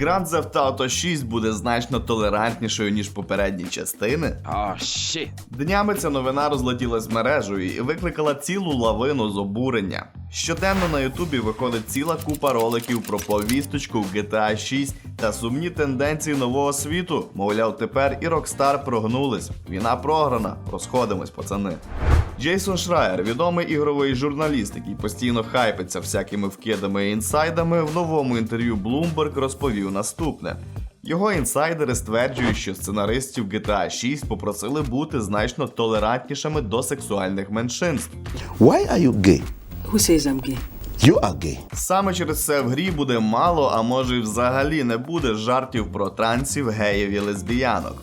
Grand Theft Auto 6 буде значно толерантнішою, ніж попередні частини. Oh shit. Днями ця новина розлетілась мережею і викликала цілу лавину з обурення. Щоденно на Ютубі виходить ціла купа роликів про повісточку в GTA 6 та сумні тенденції нового світу. Мовляв, тепер і Rockstar прогнулись. Війна програна, розходимось, пацани. Джейсон Шрайер, відомий ігровий журналіст, який постійно хайпиться всякими вкидами і інсайдами, в новому інтерв'ю Bloomberg розповів наступне. Його інсайдери стверджують, що сценаристів GTA 6 попросили бути значно толерантнішими до сексуальних меншинств. Why are you gay? Who says I'm gay? You are gay. Саме через це в грі буде мало, а може й взагалі не буде жартів про трансів, геїв і лесбіянок.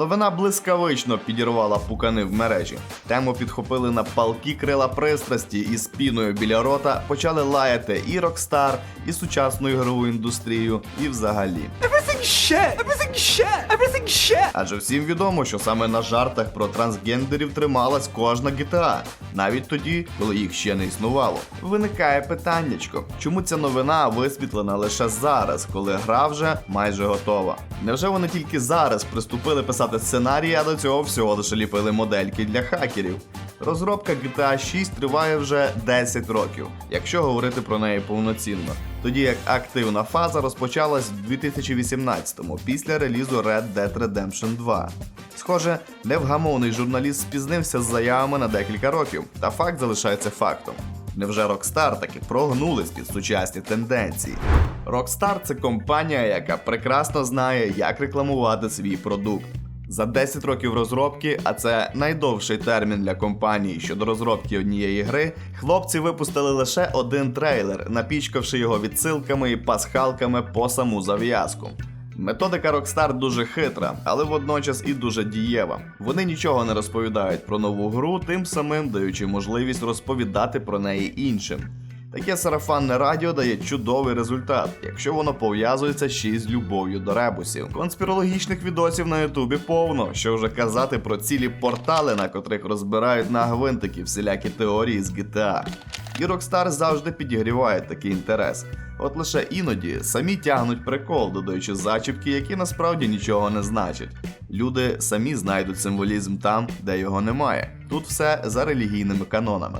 Новина блискавично підірвала пукани в мережі. Тему підхопили на палки крила пристрасті і спіною біля рота почали лаяти і Rockstar, і сучасну ігрову індустрію, і взагалі. Everything shit. Everything shit. Everything shit. Адже всім відомо, що саме на жартах про трансгендерів трималась кожна GTA, навіть тоді, коли їх ще не існувало. Виникає питаннячко, чому ця новина висвітлена лише зараз, коли гра вже майже готова? Невже вони тільки зараз приступили писати сценарії, а до цього всього лише ліпили модельки для хакерів? Розробка GTA 6 триває вже 10 років, якщо говорити про неї повноцінно. Тоді як активна фаза розпочалась в 2018-му після релізу Red Dead Redemption 2. Схоже, невгамовний журналіст спізнився з заявами на декілька років, та факт залишається фактом. Невже Rockstar таки прогнулись під сучасні тенденції? Rockstar – це компанія, яка прекрасно знає, як рекламувати свій продукт. За 10 років розробки, а це найдовший термін для компанії щодо розробки однієї гри, хлопці випустили лише один трейлер, напічкавши його відсилками і пасхалками по саму зав'язку. Методика Rockstar дуже хитра, але водночас і дуже дієва. Вони нічого не розповідають про нову гру, тим самим даючи можливість розповідати про неї іншим. Таке сарафанне радіо дає чудовий результат, якщо воно пов'язується ще й з любов'ю до ребусів. Конспірологічних відосів на Ютубі повно, що вже казати про цілі портали, на котрих розбирають на гвинтики всілякі теорії з GTA. І Rockstar завжди підігріває такий інтерес. От лише іноді самі тягнуть прикол, додаючи зачіпки, які насправді нічого не значать. Люди самі знайдуть символізм там, де його немає. Тут все за релігійними канонами.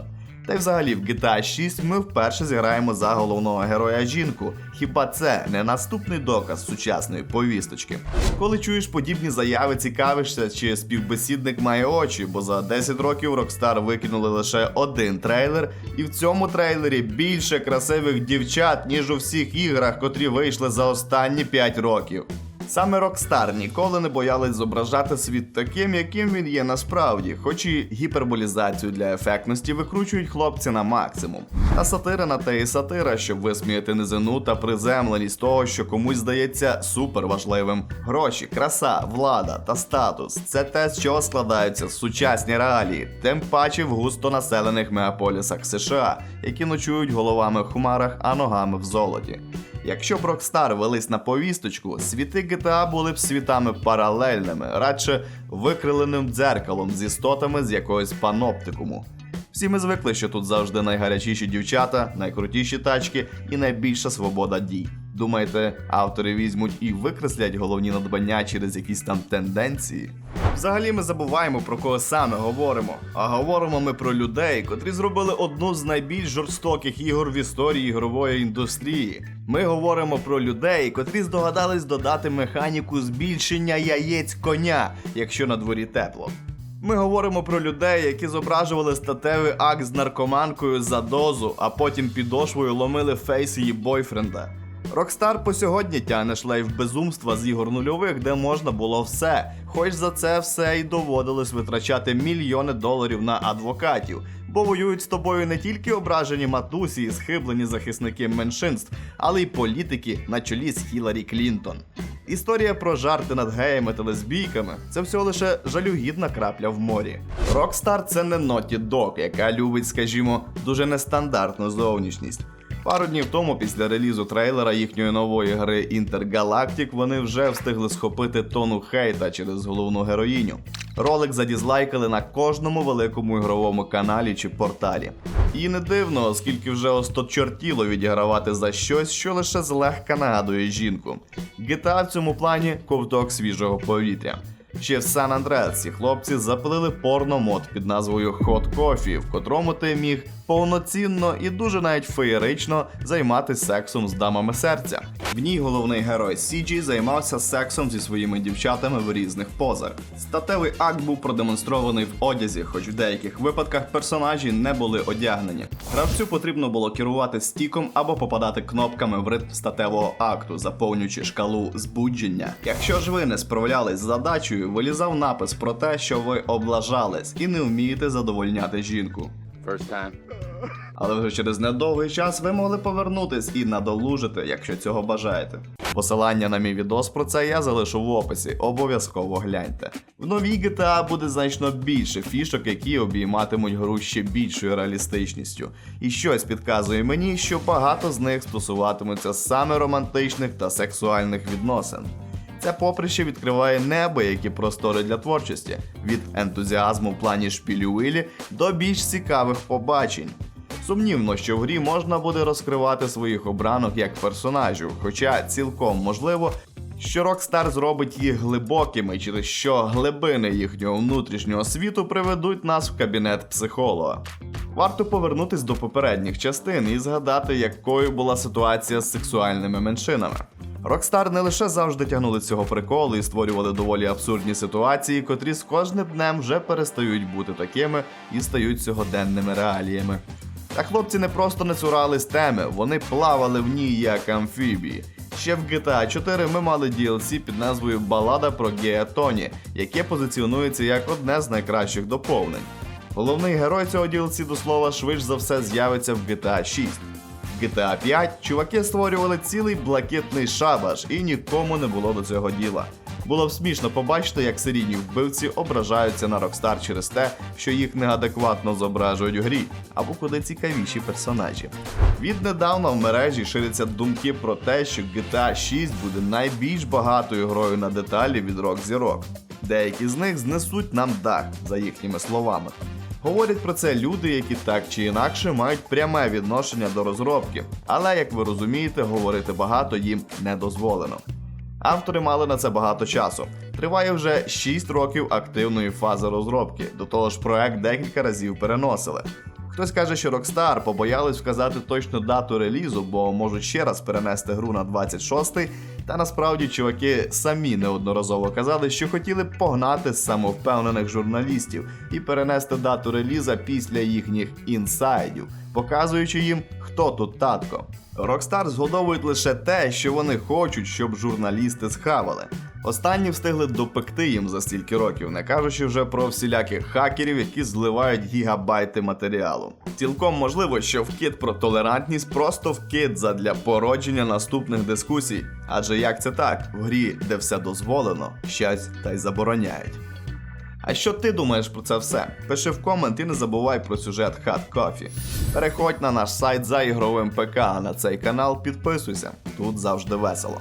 Та й взагалі в GTA 6 ми вперше зіграємо за головного героя жінку. Хіба це не наступний доказ сучасної повісточки? Коли чуєш подібні заяви, цікавишся, чи співбесідник має очі, бо за 10 років Rockstar викинули лише один трейлер, і в цьому трейлері більше красивих дівчат, ніж у всіх іграх, котрі вийшли за останні 5 років. Саме Rockstar ніколи не боялись зображати світ таким, яким він є насправді, хоч і гіперболізацію для ефектності викручують хлопці на максимум. А сатира на те і сатира, щоб висміяти низину та приземленість того, що комусь здається супер важливим. Гроші, краса, влада та статус це те, з чого складаються сучасні реалії, тим паче в густонаселених мегаполісах США, які ночують головами в хмарах, а ногами в золоті. Якщо б Rockstar велись на повісточку, світи GTA були б світами паралельними, радше викриленим дзеркалом з істотами з якогось паноптикуму. Всі ми звикли, що тут завжди найгарячіші дівчата, найкрутіші тачки і найбільша свобода дій. Думаєте, автори візьмуть і викреслять головні надбання через якісь там тенденції? Взагалі ми забуваємо про кого саме говоримо. А говоримо ми про людей, котрі зробили одну з найбільш жорстоких ігор в історії ігрової індустрії. Ми говоримо про людей, котрі здогадались додати механіку збільшення яєць коня, якщо на дворі тепло. Ми говоримо про людей, які зображували статевий акт з наркоманкою за дозу, а потім підошвою ломили фейс її бойфренда. Rockstar по сьогодні тягне шлейф безумства з ігор нульових, де можна було все. Хоч за це все й доводилось витрачати мільйони доларів на адвокатів, бо воюють з тобою не тільки ображені матусі і схиблені захисники меншинств, але й політики на чолі з Хіларі Клінтон. Історія про жарти над геями та лесбійками це всього лише жалюгідна крапля в морі. Rockstar – це не Naughty Dog, яка любить, скажімо, дуже нестандартну зовнішність. Пару днів тому, після релізу трейлера їхньої нової гри Intergalactic, вони вже встигли схопити тону хейта через головну героїню. Ролик задізлайкали на кожному великому ігровому каналі чи порталі. І не дивно, оскільки вже осточортіло відігравати за щось, що лише злегка нагадує жінку. GTA в цьому плані ковток свіжого повітря. Ще в Сан Андреас ці хлопці запилили порно-мод під назвою Hot Coffee, в котрому ти міг повноцінно і дуже навіть феєрично займатися сексом з дамами серця. В ній головний герой Сіджі займався сексом зі своїми дівчатами в різних позах. Статевий акт був продемонстрований в одязі, хоч в деяких випадках персонажі не були одягнені. Гравцю потрібно було керувати стіком або попадати кнопками в ритм статевого акту, заповнюючи шкалу збудження. Якщо ж ви не справлялись з задачею, вилізав напис про те, що ви облажались і не вмієте задовольняти жінку. First time. Але вже через недовгий час ви могли повернутись і надолужити, якщо цього бажаєте. Посилання на мій відос про це я залишу в описі, обов'язково гляньте. В новій GTA буде значно більше фішок, які обійматимуть гру ще більшою реалістичністю. І щось підказує мені, що багато з них стосуватимуться саме романтичних та сексуальних відносин. Це поприще відкриває неабиякі простори для творчості від ентузіазму в плані шпілювилі до більш цікавих побачень. Сумнівно, що в грі можна буде розкривати своїх обранок як персонажів, хоча цілком можливо, що Rockstar зробить їх глибокими, через що глибини їхнього внутрішнього світу приведуть нас в кабінет психолога. Варто повернутись до попередніх частин і згадати, якою була ситуація з сексуальними меншинами. Rockstar не лише завжди тягнули цього приколу і створювали доволі абсурдні ситуації, котрі з кожним днем вже перестають бути такими і стають сьогоденними реаліями. Та хлопці не просто не цурались теми, вони плавали в ній як амфібії. Ще в GTA 4 ми мали DLC під назвою Балада про Гея Тоні, яке позиціонується як одне з найкращих доповнень. Головний герой цього DLC до слова швидше за все з'явиться в GTA 6. GTA 5 чуваки створювали цілий блакитний шабаш, і нікому не було до цього діла. Було б смішно побачити, як серійні вбивці ображаються на Rockstar через те, що їх неадекватно зображують у грі, або куди цікавіші персонажі. Віднедавна в мережі ширяться думки про те, що GTA 6 буде найбільш багатою грою на деталі від рок зірок. Деякі з них знесуть нам дах, за їхніми словами. Говорять про це люди, які так чи інакше мають пряме відношення до розробки, але як ви розумієте, говорити багато їм не дозволено. Автори мали на це багато часу. Триває вже 6 років активної фази розробки, до того ж проект декілька разів переносили. Хтось каже, що Rockstar побоялись вказати точну дату релізу, бо можуть ще раз перенести гру на 26-й, та насправді чуваки самі неодноразово казали, що хотіли б погнати самовпевнених журналістів і перенести дату реліза після їхніх інсайдів, показуючи їм, хто тут татко. Rockstar згодовують лише те, що вони хочуть, щоб журналісти схавали. Останні встигли допекти їм за стільки років, не кажучи вже про всіляких хакерів, які зливають гігабайти матеріалу. Цілком можливо, що вкид про толерантність просто вкид задля породження наступних дискусій. Адже як це так? В грі, де все дозволено, щось та й забороняють. А що ти думаєш про це все? Пиши в комент і не забувай про сюжет Hot Coffee. Переходь на наш сайт за ігровим ПК, а на цей канал підписуйся. Тут завжди весело.